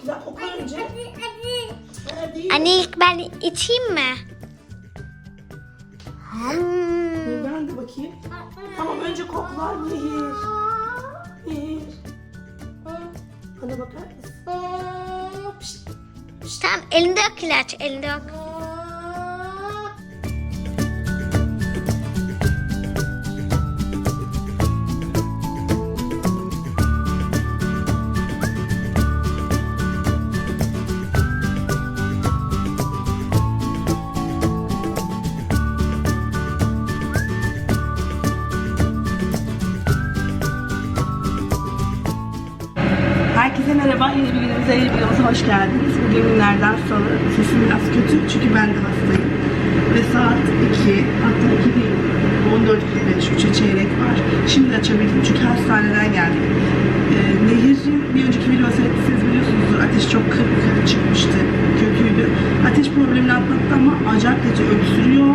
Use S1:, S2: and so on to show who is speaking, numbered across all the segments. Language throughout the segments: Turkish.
S1: çok güzel. Koku önce.
S2: Anne ilk ben içeyim mi? Hmm.
S1: Ben de bakayım. Tamam önce koklar. Nehir. Nehir. Bana bakar mısın? Pişt.
S2: Tamam elinde yok ilaç elinde yok.
S1: Bir videomuza hoş geldiniz. Bugün günlerden salı. Sesim biraz kötü çünkü ben de hastayım. Ve saat 2, hatta 2 değil, 14.45, 3'e çeyrek var. Şimdi açabildim çünkü hastaneden geldik. Ee, Nehir'in bir önceki videomu seyrettiyseniz biliyorsunuzdur. Ateş çok kırık çıkmıştı. Kötüydü. Ateş problemini atlattı ama acayip kötü öksürüyor.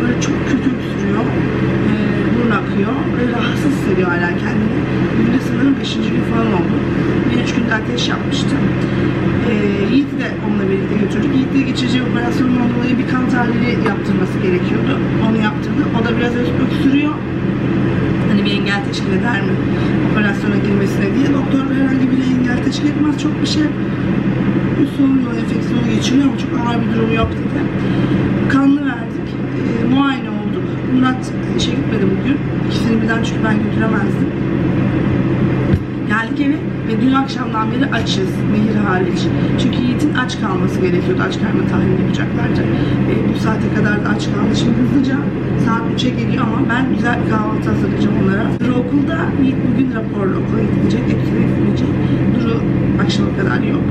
S1: Böyle çok kötü öksürüyor. Ee, burun akıyor. Böyle rahatsız hissediyor hala kendini. Bugün de sanırım 5. gün falan oldu. Bir üç günde ateş yapmıştı. Ee, Yiğit'i de onunla birlikte götürdük. Yiğit'le geçireceği operasyondan dolayı bir kan tahlili yaptırması gerekiyordu. Onu yaptırdı. O da biraz öksürüyor. Hani bir engel teşkil eder mi operasyona girmesine diye. Doktor herhangi bir engel teşkil etmez. Çok bir şey yolu enfeksiyonu geçiriyor ama çok ağır bir durumu yok dedi. Kanlı verdik. E, muayene. Murat işe gitmedi bugün. İkisini birden çünkü ben götüremezdim. Geldik eve ve dün akşamdan beri açız. Nehir hariç. Çünkü Yiğit'in aç kalması gerekiyordu. Aç karma tahlili yapacaklardı. E, bu saate kadar da aç kaldı. Şimdi hızlıca saat 3'e geliyor ama ben güzel bir kahvaltı hazırlayacağım onlara. Duru okulda Yiğit bugün raporla okula gidecek. Ekine gidecek. Duru akşama kadar yok.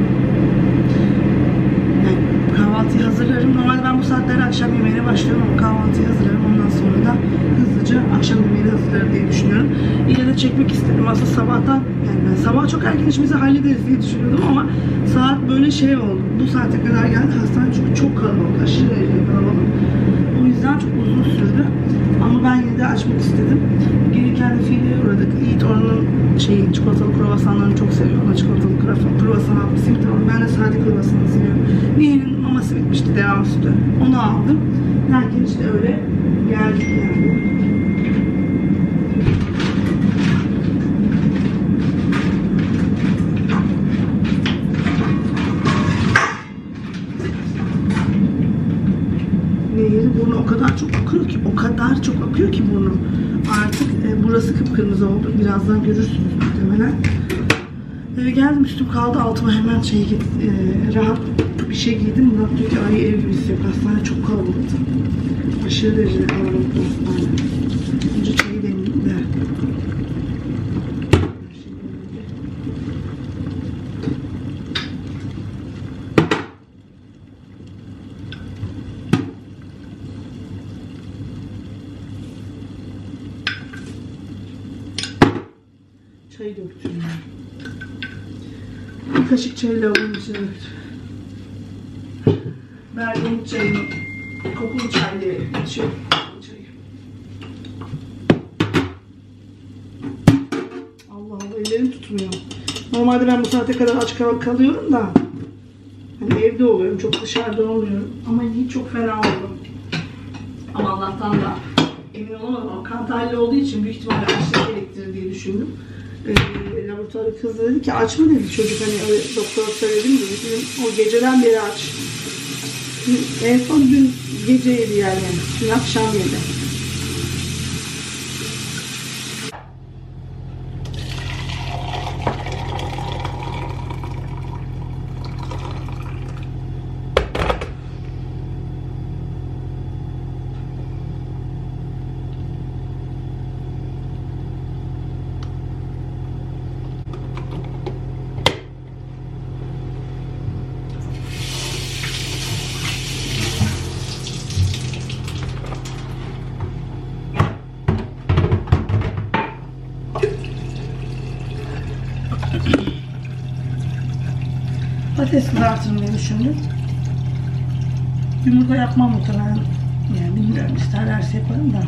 S1: Kahvaltıyı hazırlarım. Normalde ben bu saatlerde akşam yemeğine başlıyorum ama kahvaltıyı hazırlarım. Ondan sonra da hızlıca akşam yemeğini hazırlarım diye düşünüyorum. Yine de çekmek istedim. Aslında sabahtan yani ben sabah çok erken işimizi hallederiz diye düşünüyordum ama saat böyle şey oldu. Bu saate kadar geldi. Hastane çünkü çok kalabalık. Aşırı derecede kalabalık. O yüzden çok uzun sürdü. Ama ben yine de açmak istedim. Gelirken de fiile uğradık. Yiğit oranın şeyi, çikolatalı kruvasanlarını çok seviyor. Ona çikolatalı kruvasan, aldım. Ben de sade kruvasanı seviyorum. Nehir'in maması bitmişti devam sütü. Onu aldım. Derken işte öyle geldik yani. Nehir'in burnu o kadar çok akıyor ki, o kadar çok akıyor ki burnu. Artık e, burası kıpkırmızı oldu. Birazdan görürsünüz muhtemelen. Eve geldim üstüm kaldı altıma hemen şey e, rahat bir şey giydim. Murat diyor ki ay ev gibi hissediyor. Hastane çok kalabalıktı. Aşırı derecede kalabalıktı hastane. Önce çayı demleyeyim de. Çayı döktüm. Bir kaşık çayı lavabonun içine döktüm. Verdiğim çayını kokulu çay diye çayı. Allah Allah ellerim tutmuyor. Normalde ben bu saate kadar aç kal kalıyorum da hani evde oluyorum. Çok dışarıda olmuyorum. Ama hiç çok fena oldu. Ama Allah'tan da emin olamadım ama kan tahlili olduğu için büyük ihtimalle açlık gerektirir diye düşündüm. Ee, laboratuvarda kız da dedi ki aç mı dedi çocuk hani doktor söyledim dedi. Dedim, o geceden beri aç. En son dün gece yedi yani. Dün akşam yedi. Patates kızartırım diye düşündüm. Yumurta yapmam muhtemelen. Yani bilmiyorum isterlerse yaparım da.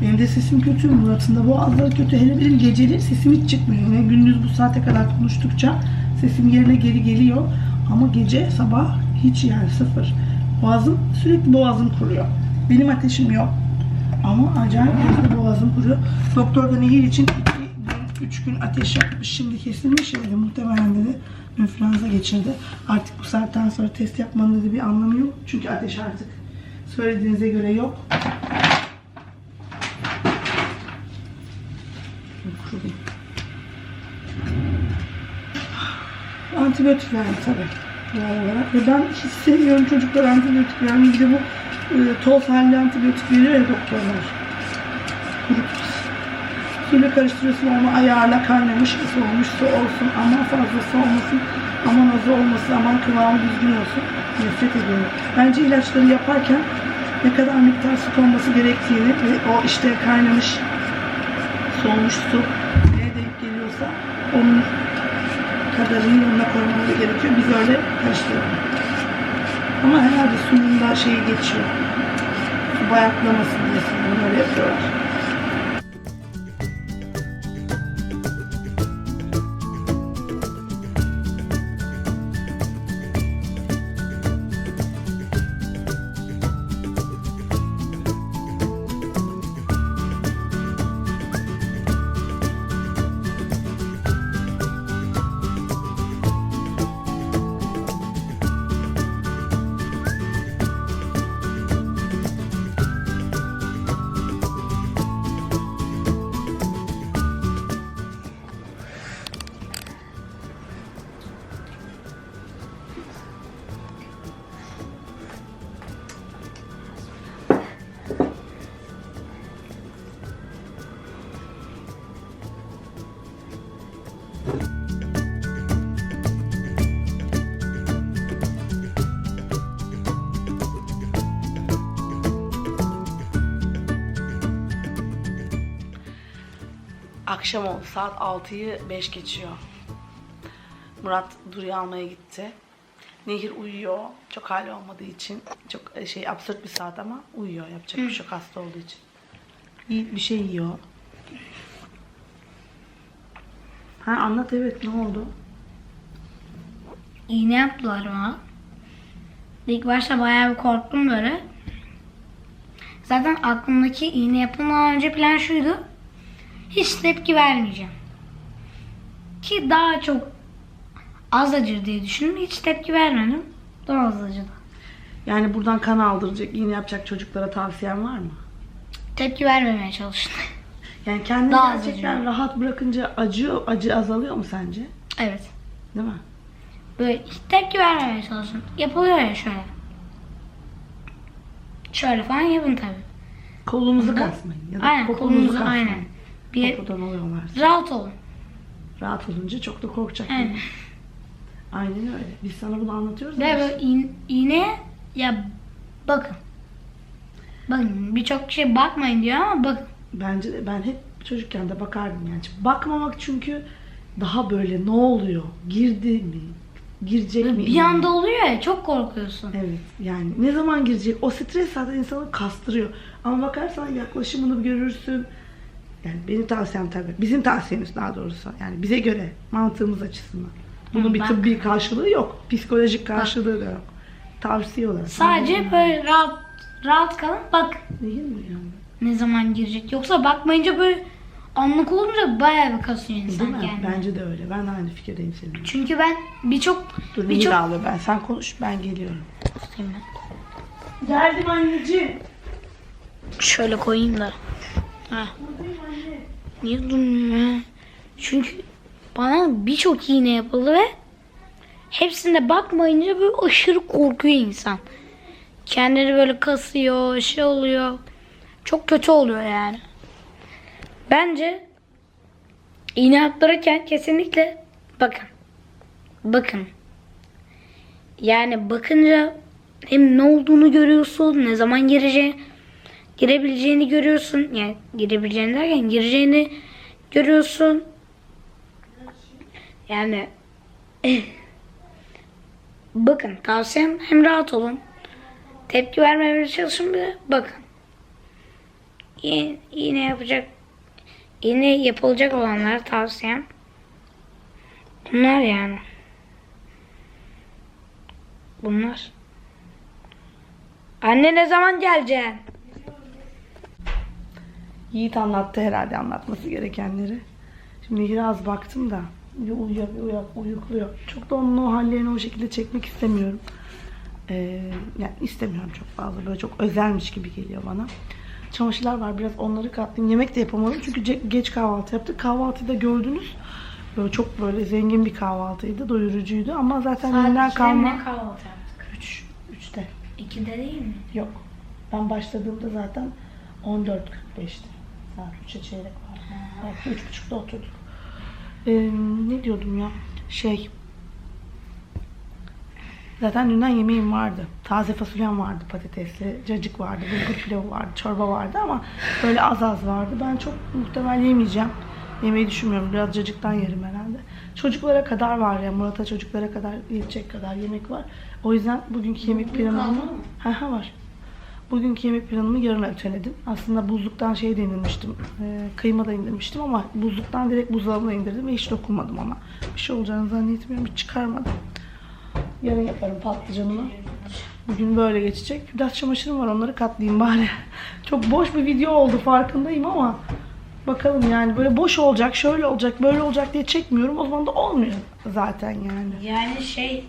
S1: Benim de sesim kötü, Murat'ın da boğazları kötü. Hele benim geceleri sesim hiç çıkmıyor. Yani gündüz bu saate kadar konuştukça Sesim yerine geri geliyor. Ama gece sabah hiç yani sıfır. Boğazım sürekli boğazım kuruyor. Benim ateşim yok. Ama acayip boğazım kuruyor. Doktor da nehir için 2 gün, 3 gün ateş yapmış. Şimdi kesilmiş dedi. Muhtemelen dedi influenza geçirdi. Artık bu saatten sonra test yapmanın dedi bir anlamı yok. Çünkü ateş artık söylediğinize göre yok. Antibiyotik verdi tabii. Doğal olarak. Ve ben hiç çocuklar antibiyotik vermeyi. Bir de bu e, toz halli antibiyotik veriyor ya doktorlar. Suyla karıştırıyorsun onu ayarla kaynamış soğumuş su olsun aman fazlası olmasın aman azı olmasın aman kıvamı düzgün olsun nefret ediyorum. Bence ilaçları yaparken ne kadar miktar su konması gerektiğini ve o işte kaynamış soğumuş su neye denk geliyorsa onun kadarını yanına koymamız gerekiyor. Biz öyle karıştırıyoruz. Ama herhalde suyun da şeyi geçiyor. Su bayatlamasın diye sanırım öyle yapıyorlar. Akşam oldu. Saat 6'yı 5 geçiyor. Murat Duru'yu almaya gitti. Nehir uyuyor. Çok hali olmadığı için. Çok e, şey absürt bir saat ama uyuyor. Yapacak bir şey hasta olduğu için. Yiğit bir şey yiyor. Ha anlat evet ne oldu?
S3: İğne yaptılar bana. İlk başta bayağı bir korktum böyle. Zaten aklımdaki iğne yapılmadan önce plan şuydu. Hiç tepki vermeyeceğim. Ki daha çok az acır diye düşündüm. Hiç tepki vermedim. Daha az acıdı.
S1: Yani buradan kan aldıracak, iğne yapacak çocuklara tavsiyen var mı?
S3: Tepki vermemeye çalıştım.
S1: Yani kendini
S3: Daha az
S1: gerçekten
S3: acıyor.
S1: rahat bırakınca acıyor, acı azalıyor mu sence?
S3: evet.
S1: Değil mi?
S3: Böyle hiç tepki vermemeye çalışın. Yapılıyor ya şöyle. Şöyle falan yapın tabii.
S1: Kolunuzu
S3: Burada-
S1: kasmayın. Ya da
S3: Aynen
S1: poponuzu
S3: kolunuzu
S1: kasmayın.
S3: aynen. Bir
S1: Popodan oluyorlar.
S3: rahat olun.
S1: Rahat olunca çok da korkacak. Mi? Aynen öyle. Biz sana bunu anlatıyoruz.
S3: Ve böyle iğ- iğneye ya bakın. Bakın birçok kişi bakmayın diyor ama bakın.
S1: Bence de ben hep çocukken de bakardım yani. Bakmamak çünkü daha böyle ne oluyor? Girdi mi? Girecek mi?
S3: Bir anda oluyor ya çok korkuyorsun.
S1: Evet yani ne zaman girecek? O stres zaten insanı kastırıyor. Ama bakarsan yaklaşımını görürsün. Yani benim tavsiyem tabii. Bizim tavsiyemiz daha doğrusu. Yani bize göre mantığımız açısından. Bunun
S3: Hı,
S1: bir
S3: bak.
S1: tıbbi karşılığı yok. Psikolojik karşılığı da yok. Tavsiye olarak.
S3: Sadece böyle rahat rahat kalın bak
S1: Değil mi yani?
S3: ne zaman girecek. Yoksa bakmayınca böyle anlık olunca bayağı bir kasıyor
S1: Değil
S3: insan
S1: mi?
S3: kendini.
S1: Bence de öyle. Ben de aynı fikirdeyim seninle.
S3: Çünkü ben birçok
S1: Dur
S3: birçok
S1: Nehir ağlıyor ben. Sen konuş ben geliyorum. Geldim anneciğim.
S3: Şöyle koyayım da. Ha. Niye durmuyor? Çünkü bana birçok iğne yapıldı ve hepsinde bakmayınca böyle aşırı korkuyor insan. Kendini böyle kasıyor, şey oluyor. Çok kötü oluyor yani. Bence iğne yaptırırken kesinlikle bakın. Bakın. Yani bakınca hem ne olduğunu görüyorsun, ne zaman gireceğini, girebileceğini görüyorsun. Yani girebileceğini derken gireceğini görüyorsun. Yani bakın tavsiyem hem rahat olun. Tepki vermemeye çalışın bir de bakın. İğne, iğne yapacak iğne yapılacak olanlar tavsiyem. Bunlar yani. Bunlar. Anne ne zaman geleceksin?
S1: Yiğit anlattı herhalde anlatması gerekenleri. Şimdi biraz baktım da bir uyuyor bir uyuyor, uyukluyor. Çok da onun o hallerini o şekilde çekmek istemiyorum. Ee, yani istemiyorum çok fazla. Böyle çok özelmiş gibi geliyor bana. Çamaşırlar var biraz onları katlayayım. Yemek de yapamadım çünkü geç kahvaltı yaptık. Kahvaltıyı da gördünüz. Böyle çok böyle zengin bir kahvaltıydı. Doyurucuydu ama zaten elinden kalma.
S3: ne kahvaltı yaptık?
S1: 3 3'te.
S3: 2'de değil mi?
S1: Yok. Ben başladığımda zaten 14.45'ti. Saat 3'e çeyrek var. Belki 3.30'da oturduk. Ee, ne diyordum ya? Şey. Zaten dünden yemeğim vardı. Taze fasulyem vardı patatesli, cacık vardı, bulgur pilavı vardı, çorba vardı ama böyle az az vardı. Ben çok muhtemel yemeyeceğim. Yemeği düşünmüyorum. Biraz cacıktan yerim herhalde. Çocuklara kadar var ya. Murat'a çocuklara kadar yetecek kadar yemek var. O yüzden bugünkü yemek planımı... Ha ha var. Bugünkü yemek planımı yarına öteledim. Aslında buzluktan şey de indirmiştim. E, kıyma da indirmiştim ama buzluktan direkt buzdolabına indirdim ve hiç dokunmadım ona. Bir şey olacağını zannetmiyorum. Hiç çıkarmadım. Yarın yaparım patlıcanımı. Bugün böyle geçecek. Biraz çamaşırım var onları katlayayım bari. Çok boş bir video oldu farkındayım ama bakalım yani böyle boş olacak, şöyle olacak, böyle olacak diye çekmiyorum. O zaman da olmuyor zaten yani.
S3: Yani şey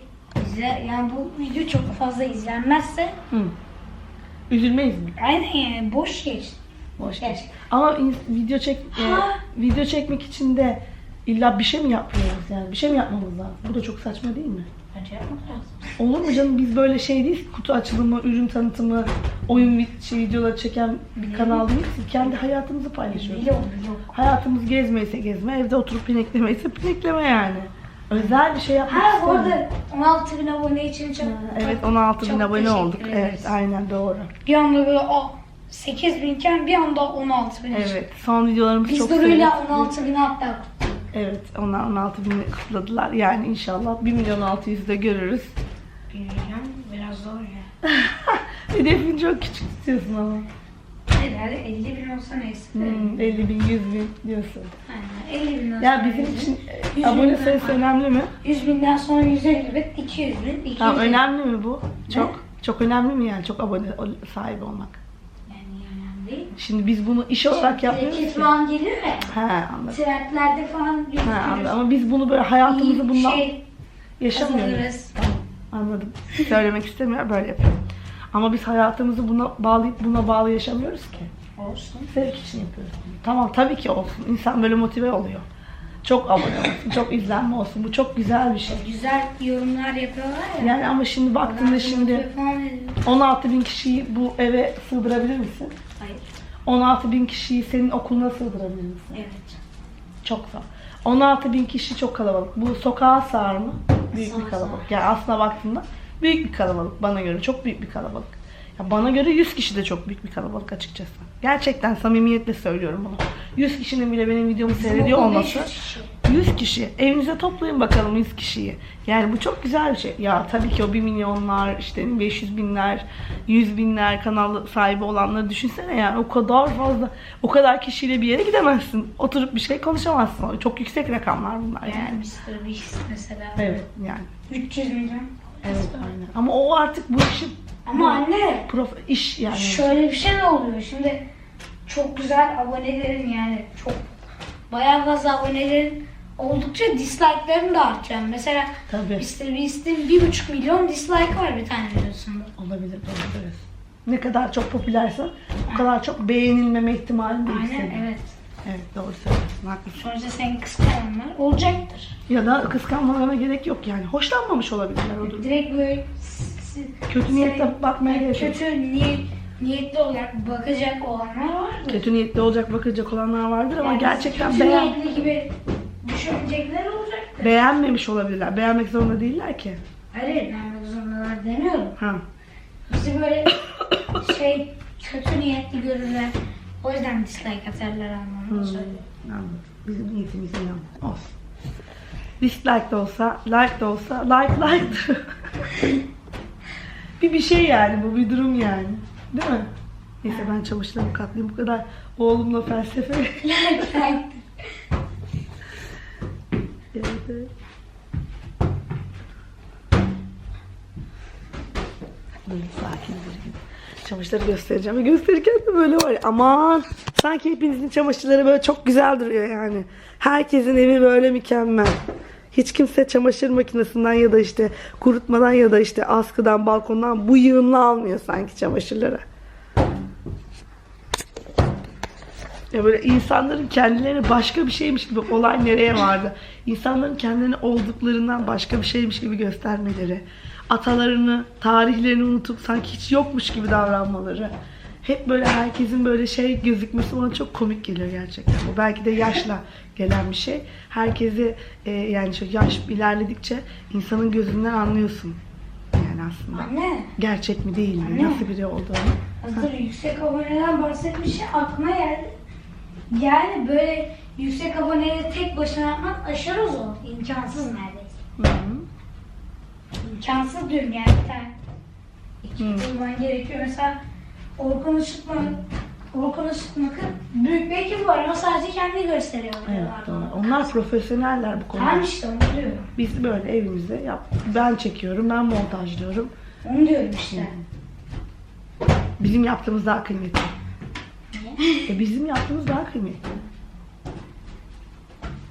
S3: izle, yani bu video çok fazla izlenmezse
S1: Hı. Üzülmeyiz mi?
S3: aynen yani boş geç.
S1: Boş
S3: Geç.
S1: Ama in- video çek e, video çekmek için de illa bir şey mi yapmıyoruz yani? Bir şey mi yapmamız lazım? Bu da çok saçma değil mi?
S3: Bence yapmak lazım.
S1: Olur mu canım biz böyle şey değil kutu açılımı, ürün tanıtımı, oyun vi- şey, videoları çeken bir kanal değiliz. ki. Kendi hayatımızı paylaşıyoruz.
S3: Yok yok.
S1: Hayatımız gezmeyse gezme, evde oturup pineklemeyse pinekleme yani. Özel bir şey yapmak
S3: Ha bu
S1: istemiyorum.
S3: arada 16 bin abone için çok
S1: Evet 16 bin
S3: Çok
S1: abone
S3: teşekkür
S1: olduk.
S3: ederiz.
S1: Evet aynen doğru.
S3: bir anda böyle o 8 binken bir anda 16 bin.
S1: Evet son videolarımız
S3: Biz
S1: çok
S3: Duru'yla
S1: sevdik.
S3: 16 bin hatta.
S1: Evet, onlar 16 bini kutladılar. Yani inşallah 1 milyon 600 de görürüz.
S3: Bilmiyorum biraz zor ya.
S1: Hedefini çok küçük tutuyorsun ama.
S3: Herhalde 50 bin olsa neyse.
S1: Hmm, 50 bin, 100 bin diyorsun.
S3: Aynen 50 bin olsa
S1: Ya bizim için e, abone
S3: binden
S1: sayısı önemli mi?
S3: 100 binden sonra 150 bin, 200 bin, 200
S1: Tamam
S3: bin.
S1: önemli mi bu? Çok. Çok önemli mi yani çok abone ol- sahibi olmak?
S3: Yani önemli değil.
S1: Şimdi biz bunu iş olarak yapmıyoruz ki.
S3: Reketman geliyor ya.
S1: He anladım.
S3: Trendlerde falan
S1: Ha, anladım. Ama biz bunu böyle hayatımızı bundan
S3: şey
S1: yaşamıyoruz.
S3: kazanırız.
S1: Anladım. Söylemek istemiyorum böyle yapıyorum. Ama biz hayatımızı buna bağlayıp buna bağlı yaşamıyoruz ki.
S3: Olsun.
S1: Zevk için yapıyoruz. Tamam tabii ki olsun. İnsan böyle motive oluyor. Çok abone olsun, çok izlenme olsun. Bu çok güzel bir şey.
S3: Güzel yorumlar yapıyorlar ya.
S1: Yani ama şimdi baktığında şimdi
S3: Falan ediyor.
S1: 16 bin kişiyi bu eve sığdırabilir misin?
S3: Hayır.
S1: 16 bin kişiyi senin okuluna sığdırabilir misin?
S3: Evet.
S1: Çok zor. 16 bin kişi çok kalabalık. Bu sokağa sığar mı? Büyük bir kalabalık. Yani aslına baktığında büyük bir kalabalık bana göre. Çok büyük bir kalabalık. Ya bana göre 100 kişi de çok büyük bir kalabalık açıkçası. Gerçekten samimiyetle söylüyorum bunu. 100 kişinin bile benim videomu seyrediyor olması.
S3: 500 kişi.
S1: 100 kişi. Evinize toplayın bakalım 100 kişiyi. Yani bu çok güzel bir şey. Ya tabii ki o 1 milyonlar, işte 500 binler, 100 binler kanal sahibi olanları düşünsene yani. O kadar fazla, o kadar kişiyle bir yere gidemezsin. Oturup bir şey konuşamazsın. Çok yüksek rakamlar bunlar yani.
S3: Yani Mr. Beast mesela.
S1: Evet yani.
S3: 300 milyon.
S1: Evet aynen. Ama o artık bu işin
S3: Ama anne
S1: prof iş yani.
S3: şöyle bir şey de oluyor. Şimdi çok güzel abonelerin yani çok bayağı fazla abonelerin oldukça dislike'ların da artacak. Mesela
S1: Tabii.
S3: Mr. Beast'in 1,5 milyon dislike var bir tane videosunda.
S1: Olabilir, olabilir. Ne kadar çok popülersen o kadar çok beğenilmeme ihtimalin de yükseliyor.
S3: Aynen evet.
S1: Evet doğru söylüyorsun. Haklısın.
S3: Sonuçta senin kıskananlar olacaktır.
S1: Ya da kıskanmalarına gerek yok yani. Hoşlanmamış olabilirler o durum.
S3: Direkt böyle
S1: Kötü niyetle bakmaya gerek yok.
S3: kötü niyet, niyetli olarak bakacak olanlar vardır.
S1: Kötü niyetli olacak bakacak olanlar vardır ama
S3: Yani
S1: gerçekten
S3: kötü
S1: beğen,
S3: niyetli gibi düşünecekler olacaktır.
S1: beğenmemiş olabilirler. Beğenmek zorunda değiller ki.
S3: Hayır ben zorundalar demiyorum.
S1: Ha.
S3: Bizi böyle şey kötü niyetli görürler. O yüzden dislike atarlar anlamında söylüyorum.
S1: Anladım. Bizim niyetimiz inan. Olsun. Dislike de olsa, like de olsa, like like. bir bir şey yani bu bir durum yani. Değil mi? Neyse ben çamaşırlarımı katlayayım. Bu kadar oğlumla felsefe.
S3: Like like.
S1: evet, evet. Böyle sakin bir gün. Çamaşırları göstereceğim. Ve gösterirken de böyle var ya. Aman sanki hepinizin çamaşırları böyle çok güzel duruyor yani. Herkesin evi böyle mükemmel. Hiç kimse çamaşır makinesinden ya da işte kurutmadan ya da işte askıdan, balkondan bu yığınla almıyor sanki çamaşırları. Ya böyle insanların kendilerini başka bir şeymiş gibi olay nereye vardı? İnsanların kendilerini olduklarından başka bir şeymiş gibi göstermeleri, atalarını, tarihlerini unutup sanki hiç yokmuş gibi davranmaları. Hep böyle herkesin böyle şey gözükmesi bana çok komik geliyor gerçekten. Bu belki de yaşla gelen bir şey. Herkesi e, yani şu yaş ilerledikçe insanın gözünden anlıyorsun. Yani aslında.
S3: Anne.
S1: Gerçek mi değil mi?
S3: Anne.
S1: Nasıl biri olduğunu.
S3: Hazır yüksek aboneden bahsetmişken aklıma geldi. Yani böyle yüksek aboneleri tek başına yapmak aşırı zor. İmkansız neredeyse. İmkansız diyorum yani bir tane. Ekip bulman gerekiyor. Mesela Orkun Işıtmak, Orkun Işıtmak'ın büyük bir ekibi var ama sadece kendi gösteriyor.
S1: Evet doğru. Onlar profesyoneller bu konuda.
S3: Tamam işte onu diyorum.
S1: Biz böyle evimizde yap. Ben çekiyorum, ben montajlıyorum.
S3: Onu diyorum işte.
S1: Bizim yaptığımız daha kıymetli.
S3: Niye?
S1: E bizim yaptığımız daha kıymetli.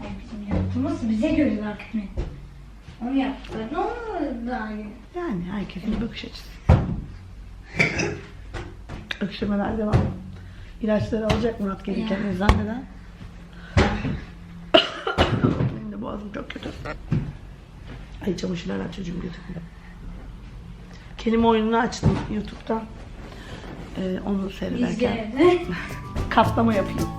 S3: Bizim yaptığımız bize göre daha kıymetli. Onu yaptılar. Ne oldu daha iyi?
S1: Yani herkesin bakış açısı. Öksürmeler devam. İlaçları alacak Murat gelirken
S3: Ya.
S1: eczaneden. Benim de boğazım çok kötü. Ay çamaşırlar aç çocuğum gözükmüyor. Kelime oyununu açtım YouTube'dan. Ee, onu seyrederken.
S3: İzledi.
S1: Katlama yapayım.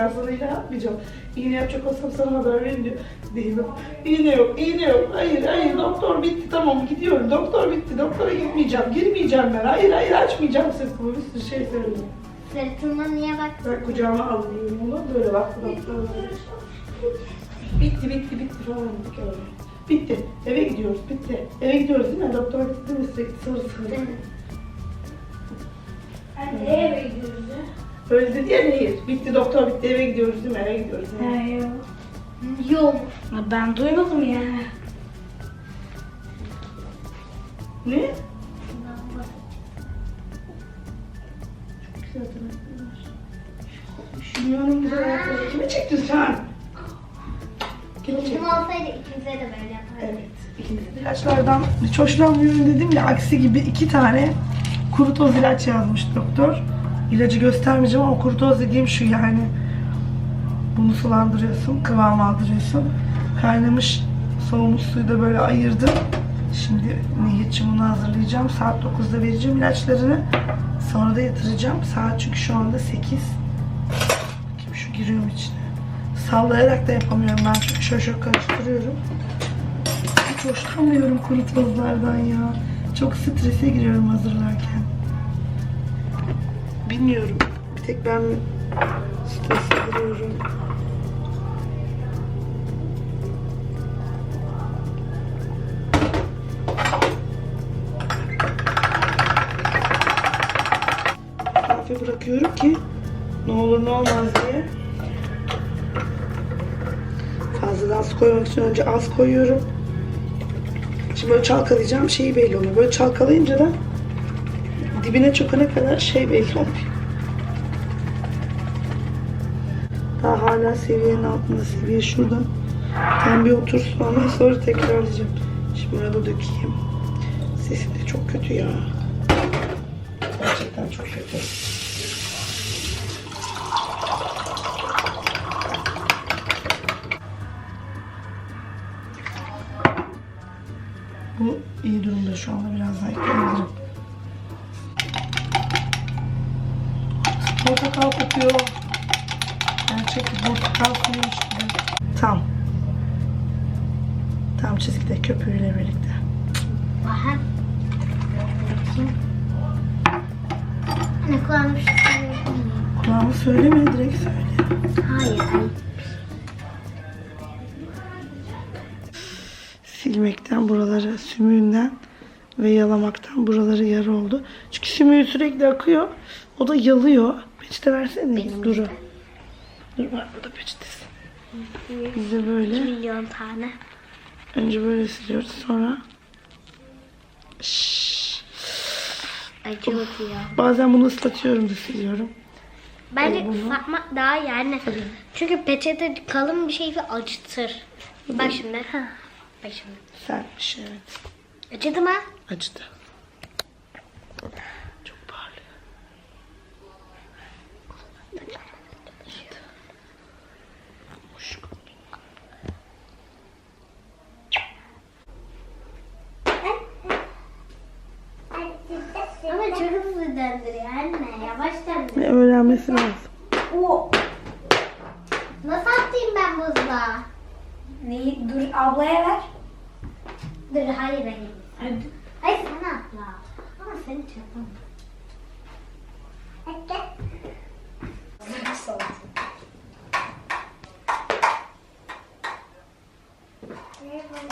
S1: Ben sana iğne yapmayacağım. İğne yapacak olsam sana haber verin diyor. Değil mi? İğne yok, iğne yok. Hayır, hayır doktor bitti tamam gidiyorum. Doktor bitti. Doktora gitmeyeceğim. Girmeyeceğim ben. Hayır, hayır açmayacağım sırtımı. Bir sürü şey söyledim.
S2: Sırtıma niye bak?
S1: Ben kucağıma alayım onu. Böyle baktı doktor. Bitti, bitti, bitti falan dedik öyle. Bitti. Eve gidiyoruz. Bitti. Eve gidiyoruz değil mi? Doktor bitti değil mi? Sürekli soru soruyor.
S3: Hadi eve gidiyoruz
S1: dedi ya Nehir. Bitti doktor bitti eve gidiyoruz değil mi? Eve gidiyoruz.
S3: Ha, yok.
S2: Yok.
S3: Ha, Ben duymadım ya.
S1: Ne? Güzel tırnaklar. Dünyanın güzel ayakları. Kime çektin sen? Kime
S2: Kim
S1: çektin?
S2: olsaydı ikimize de böyle yapardı.
S1: Evet. İkimiz de ilaçlardan hiç hoşlanmıyorum dedim ya aksi gibi iki tane kuru toz ilaç yazmış doktor. İlacı göstermeyeceğim ama kuru toz dediğim şu yani. Bunu sulandırıyorsun, kıvam aldırıyorsun. Kaynamış soğumuş suyu da böyle ayırdım. Şimdi Nehir'cim bunu hazırlayacağım. Saat 9'da vereceğim ilaçlarını. Sonra da yatıracağım. Saat çünkü şu anda 8. Bakayım şu giriyorum içine. Sallayarak da yapamıyorum ben çünkü şöyle şöyle karıştırıyorum. Hiç hoşlanmıyorum kuru tozlardan ya. Çok strese giriyorum hazırlarken. Bilmiyorum. Bir tek ben giriyorum? Kahve bırakıyorum ki ne olur ne olmaz diye. Fazladan su koymak için önce az koyuyorum. Şimdi böyle çalkalayacağım şeyi belli oluyor. Böyle çalkalayınca da dibine çökene kadar şey belli oluyor. Hala seviyenin altında. Seviye şurada. Tam bir otursun ondan sonra tekrarlayacağım. Şimdi burada dökeyim. Sesi de çok kötü ya. Gerçekten çok kötü. Bu iyi durumda şu anda biraz daha ekleyebilirim. Portakal kokuyor. Bir portakal koymuş gibi. Tam. Tam çizgide köpüğüyle birlikte.
S2: Aha. Anne kulağım şu
S1: Kulağımı söyleme direkt söyle.
S2: Hayır.
S1: silmekten buraları sümüğünden ve yalamaktan buraları yara oldu. Çünkü sümüğü sürekli akıyor. O da yalıyor. Peçete versene. Duru. Var burada peçetesi. Biz de böyle.
S2: Milyon tane.
S1: Önce böyle siliyoruz sonra. Şşş.
S2: Acıyor ya.
S1: Bazen bunu ıslatıyorum da siliyorum.
S2: Bence ıslatmak daha iyi yani. Çünkü peçete kalın bir şey ve acıtır. Bak şimdi. Ha. Bak şimdi.
S1: Sertmiş evet.
S2: Acıdı mı?
S1: Acıdı. Çok parlıyor.
S2: Ama çok hızlı döndürüyor anne. Yavaş döndür.
S1: Öğrenmesi lazım.
S2: Oo. Nasıl atayım ben buzla?
S3: Neyi? Dur ablaya ver.
S2: Dur hayır hayır.
S3: Hadi.
S2: Hayır sen atla. Ama seni çarpamam. Gel.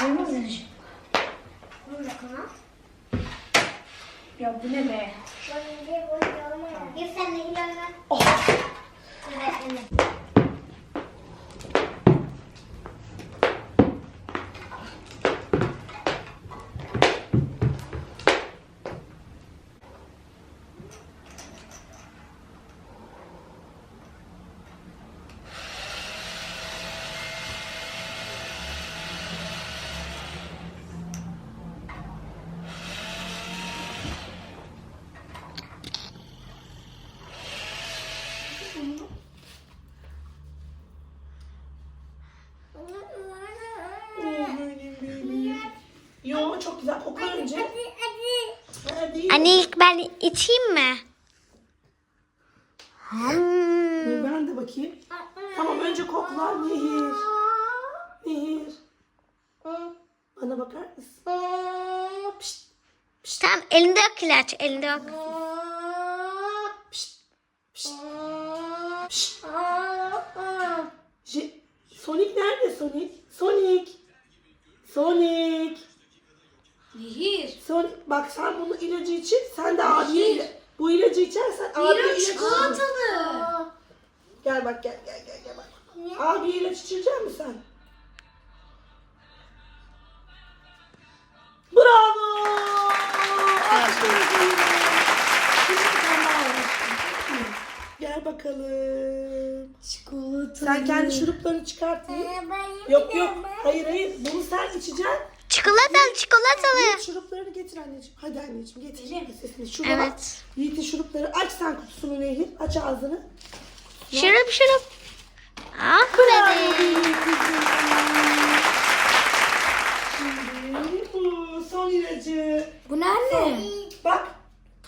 S3: Olmaz öyle şey.
S2: Bunu da kanat.
S3: Ya bu ne be?
S2: Gir sen de ilerle.
S1: Oh.
S2: Evet, evet.
S1: Yo çok güzel kokar önce. Hadi.
S2: Anne ilk ben içeyim mi?
S1: Dur ben de bakayım. Tamam önce kokla Nehir. Nehir. Bana bakar mısın? Pişt,
S2: Tamam elinde yok ilaç. Elinde yok.
S1: pişt, pişt, pişt. Je- Sonic nerede Sonic? Sonic. Sonic.
S3: Nehir.
S1: Sonic. Bak sen bunu ilacı için sen de abiye bu ilacı içersen abiye ilaç
S3: çikolatalı.
S1: Gel bak gel gel gel gel bak. Abi ilaç içirecek misin sen? Bravo! Aferin. Şimdi bir tane daha var. Gel bakalım.
S3: Çikolatalı.
S1: Sen kendi şuruplarını çıkart. ye. Yok yok. Hayır hayır. Bunu sen içeceksin.
S2: Çikolatalı çikolatalı.
S1: Yiğit şuruplarını getir anneciğim. Hadi anneciğim getir. Sesini şurada.
S2: Evet.
S1: Yiğit'in şurupları. Aç sen kutusunu Nehir. Aç ağzını.
S2: Şurup şurup. Aferin.
S1: Şimdi bu son ilacı.
S3: Bu nerede?
S1: Bak.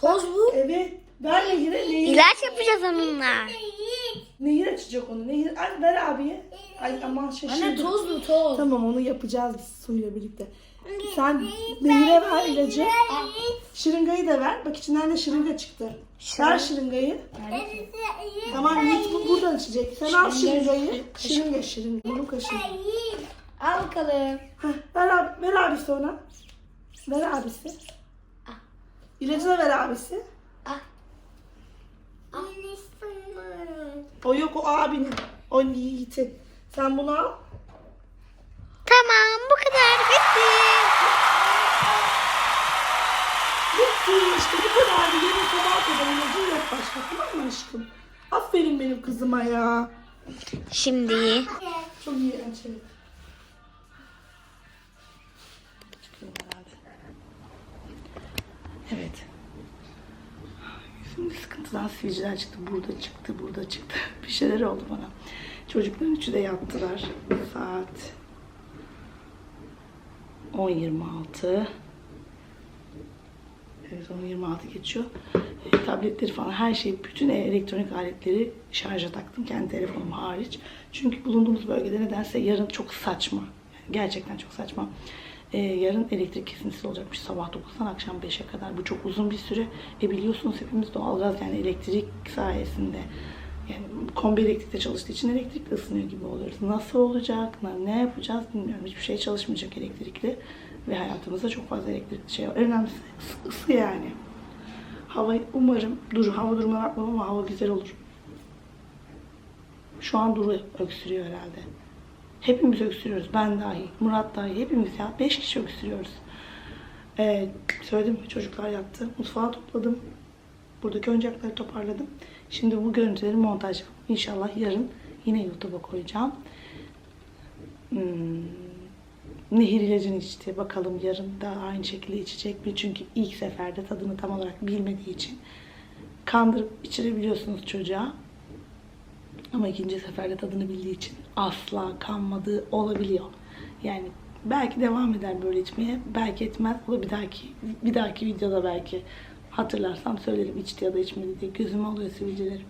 S3: Toz bu.
S1: Evet. Ver Nehir'e. Nehir,
S2: İlaç yapacağız onunla.
S1: Nehir açacak onu. Nehir ay, ver abiye. Ay aman
S3: Anne
S1: şaşırdım.
S3: toz bu toz.
S1: Tamam onu yapacağız biz suyla birlikte. Sen Nehir'e ver ilacı. Şırıngayı da ver. Bak içinden de şırınga çıktı. Ver şırıngayı. Tamam Yiğit bu buradan içecek. Sen al şırıngayı. Şırınga şırınga. Burun kaşığı.
S3: Al bakalım.
S1: Heh, ver, abi, ver abisi ona. Ver abisi. İlacı da ver abisi. Annesinin. O yok o abinin. O Yiğit'in. Sen bunu al.
S2: Tamam bu kadar bitti.
S1: Bitti işte bu kadardı. Yarın sabah kadar ilacın yok başka tamam mı aşkım? Aferin benim kızıma ya.
S2: Şimdi
S1: Çok iyi açıyor. Evet. Yüzümde sıkıntıdan sivilceler çıktı. Burada çıktı, burada çıktı. Bir şeyler oldu bana. Çocukların üçü de yattılar. Saat 10.26. Evet 10.26 geçiyor. E, tabletleri falan her şey, bütün elektronik aletleri şarja taktım. Kendi telefonum hariç. Çünkü bulunduğumuz bölgede nedense yarın çok saçma. Gerçekten çok saçma. E, yarın elektrik kesintisi olacakmış sabah 9'dan akşam 5'e kadar. Bu çok uzun bir süre. E biliyorsunuz hepimiz doğalgaz yani elektrik sayesinde yani kombi elektrikte çalıştığı için elektrikle ısınıyor gibi oluyoruz. Nasıl olacak, ne yapacağız bilmiyorum. Hiçbir şey çalışmayacak elektrikli. Ve hayatımızda çok fazla elektrikli şey var. Önemlisi ısı yani. Hava umarım, dur hava durumuna bakmam ama hava güzel olur. Şu an Duru öksürüyor herhalde. Hepimiz öksürüyoruz. Ben dahil, Murat dahil. Hepimiz ya. Beş kişi öksürüyoruz. Ee, söyledim? Çocuklar yattı. Mutfağı topladım. Buradaki oyuncakları toparladım. Şimdi bu görüntüleri montaj inşallah yarın yine YouTube'a koyacağım. Hmm, nehir ilacını içti. Bakalım yarın da aynı şekilde içecek mi? Çünkü ilk seferde tadını tam olarak bilmediği için kandırıp içirebiliyorsunuz çocuğa. Ama ikinci seferde tadını bildiği için asla kanmadığı olabiliyor. Yani belki devam eder böyle içmeye, belki etmez. O da bir dahaki bir dahaki videoda belki hatırlarsam söylerim içti ya da içmedi diye. Gözüme alıyor sivilcelerim.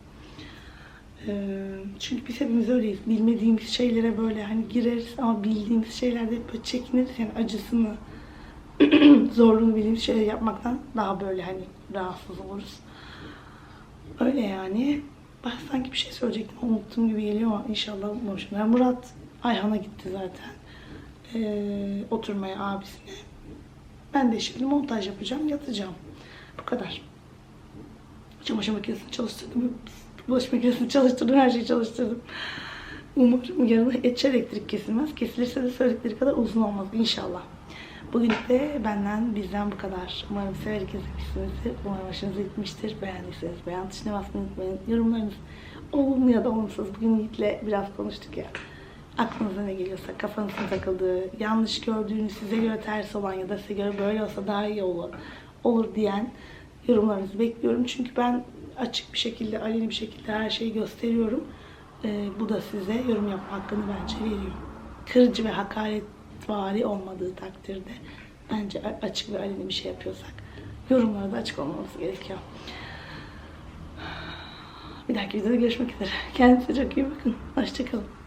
S1: Ee, çünkü biz hepimiz öyleyiz. Bilmediğimiz şeylere böyle hani gireriz ama bildiğimiz şeylerde hep böyle çekiniriz. Yani acısını, zorluğunu bildiğimiz şeyleri yapmaktan daha böyle hani rahatsız oluruz. Öyle yani. Ben sanki bir şey söyleyecektim. Unuttuğum gibi geliyor ama inşallah unutmamışım. Yani Murat Ayhan'a gitti zaten. Ee, oturmaya abisine. Ben de şimdi montaj yapacağım, yatacağım. Bu kadar. Çamaşır makinesini çalıştırdım. Bulaşık makinesini çalıştırdım. Her şeyi çalıştırdım. Umarım yarın hiç elektrik kesilmez. Kesilirse de söyledikleri kadar uzun olmaz inşallah. Bugün de benden bizden bu kadar. Umarım severek izlemişsinizdir. Umarım hoşunuza gitmiştir. Beğendiyseniz beğen tuşuna basmayı unutmayın. Yorumlarınız olumlu ya da olumsuz. Bugün Yiğit'le biraz konuştuk ya. Aklınıza ne geliyorsa, kafanızın takıldığı, yanlış gördüğünüz, size göre ters olan ya da size göre böyle olsa daha iyi olur, olur diyen yorumlarınızı bekliyorum. Çünkü ben açık bir şekilde, aleni bir şekilde her şeyi gösteriyorum. Ee, bu da size yorum yapma hakkını bence veriyor. Kırıcı ve hakaretvari olmadığı takdirde bence açık ve aleni bir şey yapıyorsak yorumlarda açık olmamız gerekiyor. Bir dahaki videoda görüşmek üzere. Kendinize çok iyi bakın. Hoşçakalın.